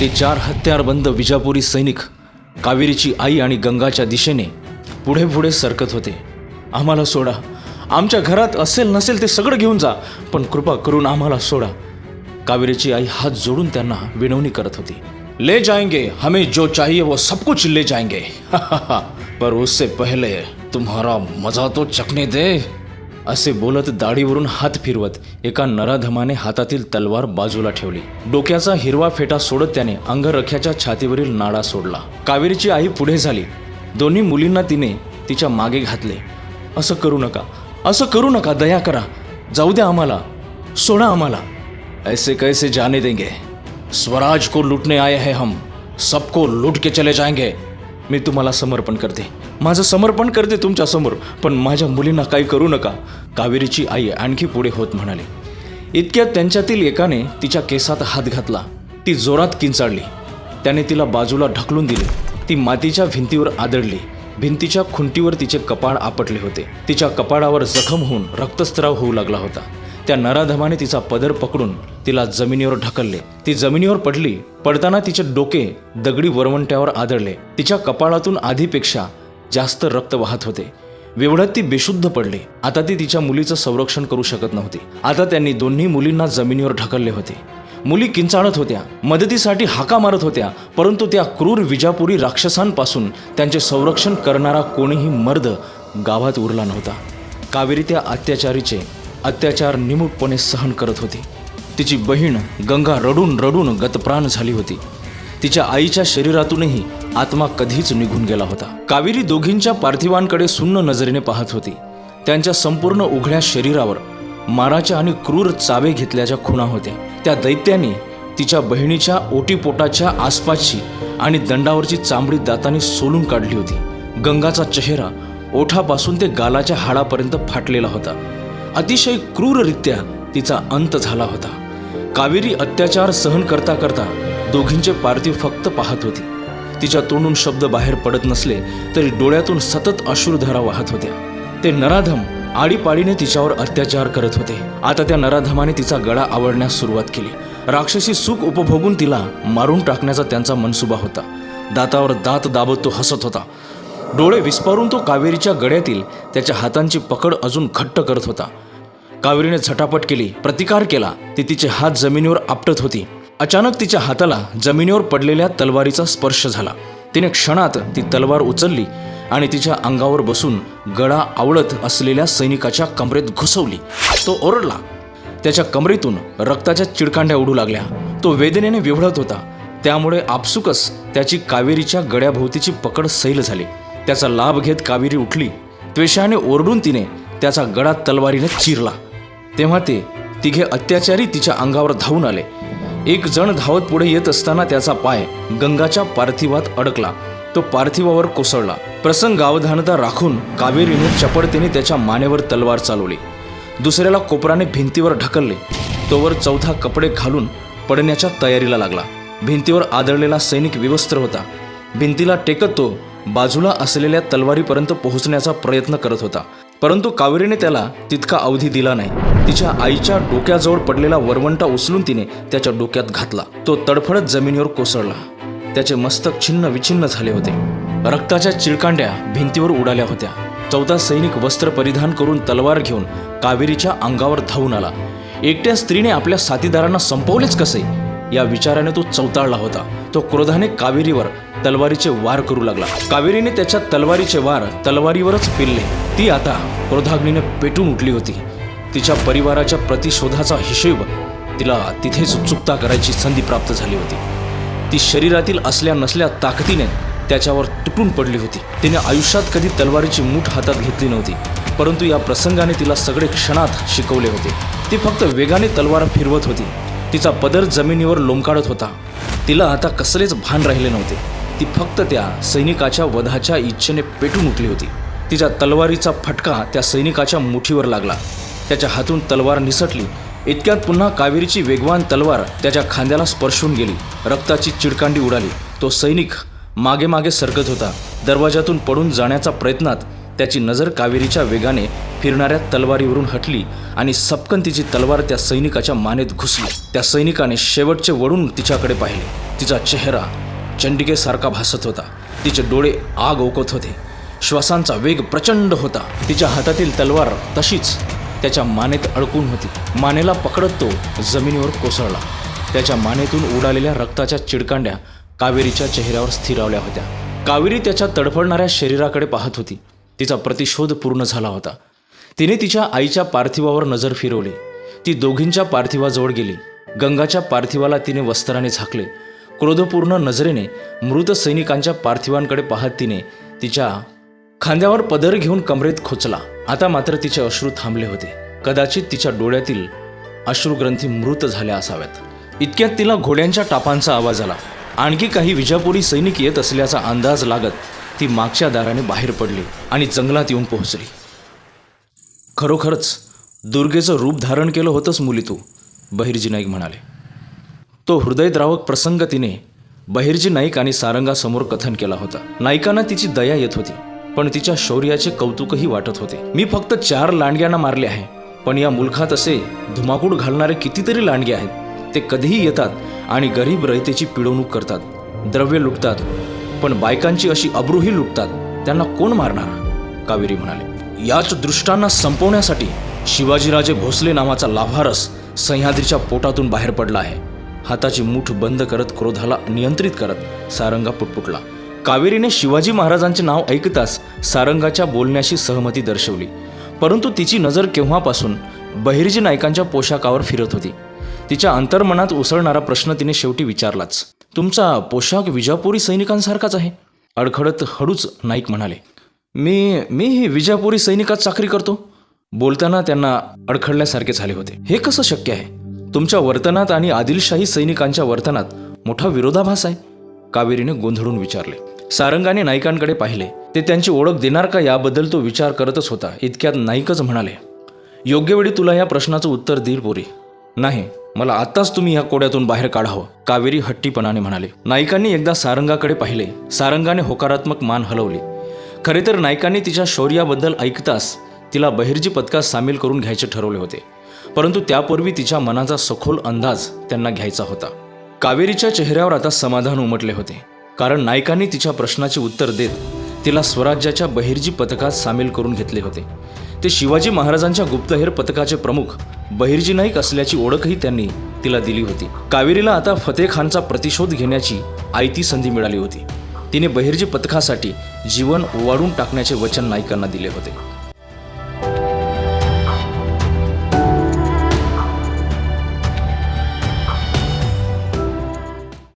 ते चार हत्यारबंद विजापुरी सैनिक कावेरीची आई आणि गंगाच्या दिशेने पुढे पुढे सरकत होते. आम्हाला सोडा. आमच्या घरात असेल नसेल ते सगळं घेऊन जा पण कृपा करून आम्हाला सोडा. कावेरीची आई हात जोडून त्यांना विनवणी करत होती. ले जाएंगे हमें जो चाहिए वो सब कुछ ले जाएंगे पर उससे पहले तुम्हारा मजा तो चखने दे. असे बोलत दाढीवरून हात फिरवत एका नराधमाने हातातील तलवार बाजूला ठेवली. डोक्याचा हिरवा फेटा सोडत त्याने अंगरख्याच्या छातीवरील नाडा सोडला. कावेरीची आई पुढे झाली. दोन्ही मुलींना तिने तिच्यामागे घातले. असं करू नका. असं करू नका. दया करा. जाऊ द्या आम्हाला. सोडा आम्हाला. ऐसे कैसे जाने देंगे? स्वराज को लुटने आए हैं हम. सबको लूट के चले जाएंगे. मी तुम्हाला समर्पण करते. माझं समर्पण करते तुमच्यासमोर पण माझ्या मुलींना काही करू नका. कावेरीची आई आणखी पुढे होत म्हणाली. इतक्यात त्यांच्यातील एकाने तिच्या केसात हात घातला. ती जोरात किंचाळली. त्याने तिला बाजूला ढकलून दिले. ती मातीच्या भिंतीवर आदळली. भिंतीच्या खुंटीवर तिचे कपाळ आपटले होते. तिच्या कपाळावर जखम होऊन रक्तस्त्राव होऊ लागला होता. त्या नराधमाने तिचा पदर पकडून तिला जमिनीवर ढकलले. ती जमिनीवर पडली पडताना तिचे डोके दगडी वरवंट्यावर आदळले. तिच्या कपाळातून आधीपेक्षा जास्त रक्त वाहत होते. वेवढ्यात ती बेशुद्ध पडली. आता ती तिच्या मुलीचं संरक्षण करू शकत नव्हती. आता त्यांनी दोन्ही मुलींना जमिनीवर ढकलले होते. मुली किंचाळत होत्या. मदतीसाठी हाका मारत होत्या. परंतु त्या क्रूर विजापुरी राक्षसांपासून त्यांचे संरक्षण करणारा कोणीही मर्द गावात उरला नव्हता. कावेरी त्या अत्याचारीचे अत्याचार निमूटपणे सहन करत होती. तिची बहीण गंगा रडून रडून गतप्राण झाली होती. तिच्या आईच्या शरीरातूनही आत्मा कधीच निघून गेला होता. कावेरी दोघींच्या पार्थिवांकडे सुन्न नजरेने पाहत होती. त्यांच्या संपूर्ण उघड्या शरीरावर माराच्या आणि क्रूर चावे घेतल्याच्या खुणा होत्या. त्या दैत्याने तिच्या बहिणीच्या ओटीपोटाच्या आसपासची आणि दंडावरची चांबडी दाताने सोलून काढली होती. गंगाचा चेहरा ओठापासून ते गालाच्या हाडापर्यंत फाटलेला होता. अतिशय क्रूररित्या तिचा अंत झाला होता. कावेरी अत्याचार सहन करता करता दोघींचे पार्थिव फक्त पाहत होती. तिच्या तोंडून शब्द बाहेर पडत नसले तरी डोळ्यातून सतत अश्रुधारा वाहत होत्या. ते नराधम आडीपाडीने तिच्यावर अत्याचार करत होते. आता त्या नराधमाने तिचा गळा आवडण्यास सुरुवात केली. राक्षसी सुख उपभोगून तिला मारून टाकण्याचा त्यांचा मनसुबा होता. दातावर दात दाबत तो हसत होता. डोळे विस्पारून तो कावेरीच्या गळ्यातील त्याच्या हातांची पकड अजून घट्ट करत होता. कावेरीने झटापट केली प्रतिकार केला. ती तिचे हात जमिनीवर आपटत होती. अचानक तिच्या हाताला जमिनीवर पडलेल्या तलवारीचा स्पर्श झाला. तिने क्षणात ती तलवार उचलली आणि तिच्या अंगावर बसून गळा आवळत असलेल्या सैनिकाच्या कमरेत घुसवली. तो ओरडला. त्याच्या कमरेतून रक्ताच्या चिडकांड्या उडू लागल्या. तो वेदनेने विव्हळत होता. त्यामुळे आपसुकच त्याची कावेरीच्या गड्याभोवतीची पकड सैल झाली. त्याचा लाभ घेत कावेरी उठली. त्वेषाने ओरडून तिने त्याचा गळा तलवारीने चिरला. तेव्हा ते तिघे अत्याचारी तिच्या अंगावर धावून आले. एक जण धावत पुढे येत असताना त्याचा पाय गंगाच्या पार्थिवात अडकला. तो पार्थिवावर कोसळला. प्रसंग गावधानता राखून कावेरीने चपडतेने त्याच्या मानेवर तलवार चालवली. दुसऱ्याला कोपराने भिंतीवर ढकलले. तोवर चौथा कपडे घालून पडण्याच्या तयारीला लागला. भिंतीवर आदळलेला सैनिक विवस्त्र होता. भिंतीला टेकत तो बाजूला असलेल्या तलवारीपर्यंत पोहोचण्याचा प्रयत्न करत होता. परंतु कावेरीने त्याला तितका अवधी दिला नाही. तिच्या आईच्या डोक्याजवळ पडलेला वरवंटा उचलून तिने त्याच्या डोक्यात घातला. तो तडफडत जमिनीवर कोसळला. त्याचे मस्तक छिन्न विछिन्न झाले होते. रक्ताच्या चिळकांड्या भिंतीवर उडाल्या होत्या. चौदा सैनिक वस्त्र परिधान करून तलवार घेऊन कावेरीच्या अंगावर धावून आला. एकट्या स्त्रीने आपल्या साथीदारांना संपवलेच कसे? या विचाराने तो चौताळला होता. तो क्रोधाने कावेरीवर तलवारीचे वार करू लागला. कावेरीने त्याच्या तलवारीचे वार तलवारीवरच पिल्ले. ती आता क्रोधाग्नीने पेटून उठली होती. तिच्या परिवाराच्या प्रतिशोधाचा हिशेब तिला तिथेच चुकता करायची संधी प्राप्त झाली होती. ती शरीरातील असल्या नसल्या ताकदीने त्याच्यावर तुटून पडली होती. तिने आयुष्यात कधी तलवारीची मूठ हातात घेतली नव्हती परंतु या प्रसंगाने तिला सगळे क्षणात शिकवले होते. ती फक्त वेगाने तलवार फिरवत होती. तिचा पदर जमिनीवर लोंबकाळत होता. तिला आता कसलेच भान राहिले नव्हते. ती फक्त त्या सैनिकाच्या वधाच्या इच्छेने पेटून उठली होती. तिच्या तलवारीचा फटका त्या सैनिकाच्या मुठीवर लागला. त्याच्या हातून तलवार निसटली. इतक्यात पुन्हा कावेरीची वेगवान तलवार त्याच्या खांद्याला स्पर्शून गेली. रक्ताची चिडकांडी उडाली. तो सैनिक मागे मागे सरकत होता. दरवाजातून पडून जाण्याचा प्रयत्नात त्याची नजर कावेरीच्या वेगाने फिरणाऱ्या तलवारीवरून हटली आणि सपकन तिची तलवार त्या सैनिकाच्या मानेत घुसली. त्या सैनिकाने शेवटचे वळून तिच्याकडे पाहिले. तिचा चेहरा चंडिकेसारखा भासत होता. तिचे डोळे आग ओकत होते. श्वासांचा वेग प्रचंड होता. तिच्या हातातील तलवार तशीच त्याच्या मानेत अडकून होती. मानेला पकडत तो जमिनीवर कोसळला. त्याच्या मानेतून उडालेल्या रक्ताच्या चिडकांड्या कावेरीच्या चेहऱ्यावर स्थिरावल्या होत्या. कावेरी त्याच्या तडफडणाऱ्या शरीराकडे पाहत होती. तिचा प्रतिशोध पूर्ण झाला होता. तिने तिच्या आईच्या पार्थिवावर नजर फिरवली. ती दोघींच्या पार्थिवाजवळ गेली. गंगाच्या पार्थिवाला तिने वस्त्राने झाकले. क्रोधपूर्ण नजरेने मृत सैनिकांच्या पार्थिवांकडे पाहत तिने तिच्या खांद्यावर पदर घेऊन कमरेत खोचला. आता मात्र तिचे अश्रू थांबले होते. कदाचित तिच्या डोळ्यातील अश्रुग्रंथी मृत झाल्या असाव्यात. इतक्यात तिला घोड्यांच्या टापांचा आवाज आला. आणखी काही विजापुरी सैनिक येत असल्याचा अंदाज लागत ती मागच्या दाराने बाहेर पडली आणि जंगलात येऊन पोहोचली. खरोखरच दुर्गेचं रूप धारण केलं होतंच मुली तू बहिर्जी नाईक म्हणाले. तो हृदयद्रावक प्रसंग तिने बहिर्जी नाईक आणि सारंगासमोर कथन केला होता. नाईकांना तिची दया येत होती. पण तिच्या शौर्याचे कौतुकही वाटत होते. मी फक्त चार लांडग्यांना मारले आहे पण या मुलखात असे धुमाकूड घालणारे कितीतरी लांडगे आहेत. ते कधीही येतात आणि गरीब रयतेची पिळवणूक करतात. द्रव्य लुटतात पण बायकांची अशी अब्रूही लुटतात. त्यांना कोण मारणार? कावेरी म्हणाले. याच दृष्टांना संपवण्यासाठी शिवाजीराजे भोसले नावाचा लाभारस सह्याद्रीच्या पोटातून बाहेर पडला आहे. हाताची मूठ बंद करत क्रोधाला नियंत्रित करत सारंगा पुटपुटला. कावेरीने शिवाजी महाराजांचे नाव ऐकताच सारंगाच्या बोलण्याशी सहमती दर्शवली. परंतु तिची नजर केव्हापासून बहिर्जी नायकांच्या पोशाखावर फिरत होती. तिच्या अंतर्मनात उसळणारा प्रश्न तिने शेवटी विचारलाच. तुमचा पोशाख विजापुरी सैनिकांसारखाच आहे अडखडत हळूच नाईक म्हणाले. मी मीही विजापुरी सैनिकात चाकरी करतो बोलताना त्यांना अडखडल्यासारखे झाले होते. हे कसं शक्य आहे? तुमच्या वर्तनात आणि आदिलशाही सैनिकांच्या वर्तनात मोठा विरोधाभास आहे कावेरीने गोंधळून विचारले. सारंगाने नाईकांकडे पाहिले. ते त्यांची ओळख देणार का याबद्दल तो विचार करतच होता. इतक्यात नाईकच म्हणाले योग्य वेळी तुला या प्रश्नाचं उत्तर देईल पोरी. नाही मला आत्ताच तुम्ही या कोड्यातून बाहेर काढावं कावेरी हट्टीपणाने म्हणाले. नायकांनी एकदा सारंगाकडे पाहिले. सारंगाने होकारात्मक मान हलवली. खरे तर नायकांनी तिच्या शौर्याबद्दल ऐकताच तिला बहिर्जी पथकात सामील करून घ्यायचे ठरवले होते. परंतु त्यापूर्वी तिच्या मनाचा सखोल अंदाज त्यांना घ्यायचा होता. कावेरीच्या चेहऱ्यावर आता समाधान उमटले होते. कारण नायकांनी तिच्या प्रश्नाचे उत्तर देत तिला स्वराज्याच्या बहिर्जी पथकात सामील करून घेतले होते. ते शिवाजी महाराजांच्या गुप्तहेर पथकाचे प्रमुख बहिर्जी नाईक असल्याची ओळखही त्यांनी तिला दिली होती. कावेरीला आता फतेह खानचा प्रतिशोध घेण्याची आयती संधी मिळाली होती. तिने बहिर्जी पथकासाठी जीवन ओवाळून टाकण्याचे वचन नायकांना दिले होते.